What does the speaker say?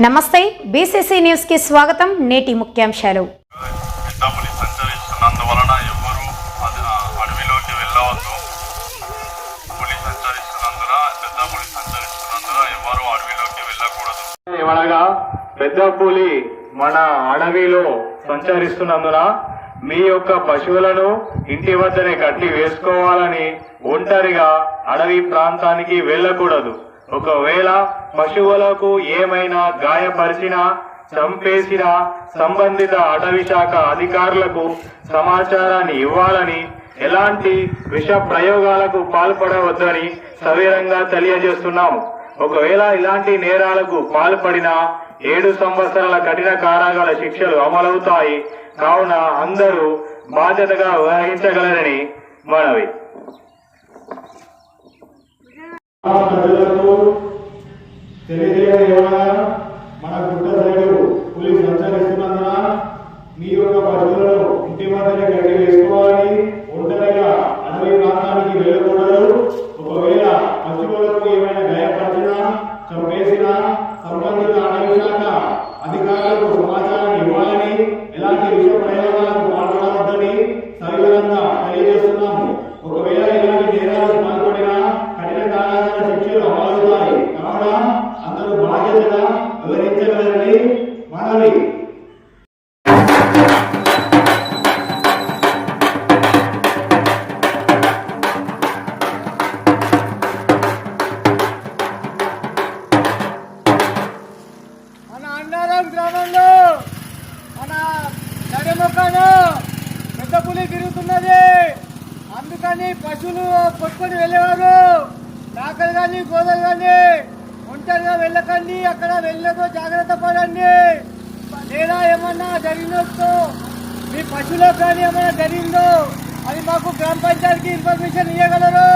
నమస్తే బీసీసీ న్యూస్కి స్వాగతం నేటి ముఖ్యాంశాలు. పెద్దపులి సంచరిస్తున్నందువలన ఎవ్వరూ అది- ఆ అడవిలోకి వెళ్ళవద్దు. పులి సంచరిస్తున్నందున పెద్ద పులి సంచరిస్తున్నందున ఎవ్వరూ అడవిలోకి వెళ్ళకూడదు. ఏమనగా పెద్ద పులి మన అడవిలో సంచరిస్తున్నందున మీ యొక్క పశువులను ఇంటి వద్దనే కట్టి వేసుకోవాలని ఒంటరిగా అడవి ప్రాంతానికి వెళ్ళకూడదు. ఒకవేళ పశువులకు ఏమైనా గాయపరిచినా చంపేసిన సంబంధిత అటవీ శాఖ అధికారులకు సమాచారాన్ని ఇవ్వాలని ఎలాంటి విష ప్రయోగాలకు పాల్పడవద్దని సవిరంగా తెలియజేస్తున్నాము. ఒకవేళ ఇలాంటి నేరాలకు పాల్పడిన ఏడు సంవత్సరాల కఠిన కారాగాల శిక్షలు అమలవుతాయి. కావున అందరూ బాధ్యతగా వహించగలరని మనవి. ప్రజలకు తెలియజేయడం ఏమనగా మన గుట్ట సైడు పులి సంచరిస్తున్నందున మీ యొక్క పశువులను ఇంటి వద్దనే గట్టి వేసుకోవాలి. ఒంటరిగా అడవి ప్రాంతానికి వెళ్ళకూడదు. ఒకవేళ పశువులకు ఏమైనా గాయపరిచినా చంపేసినా సంబంధిత అడవి శాఖ అధికారులకు సమాచారం ఇవ్వాలని ఎలాంటి విషయ మన అన్నారం గ్రామంలో మన నడిమొక్కను పెద్ద పులి తిరుగుతున్నది. అందుకని పశువులు కొట్టుకొని వెళ్ళేవారు. మేకలు కానీ గోదలు కానీ ఒంటరిగా వెళ్ళకండి అక్కడ వెళ్ళదో జాగ్రత్త పడండి. లేదా ఏమన్నా జరిగినట్టు మీ పశువులకు కానీ ఏమైనా జరిగిందో అది మాకు గ్రామ పంచాయతీకి ఇన్ఫర్మేషన్ ఇవ్వగలరు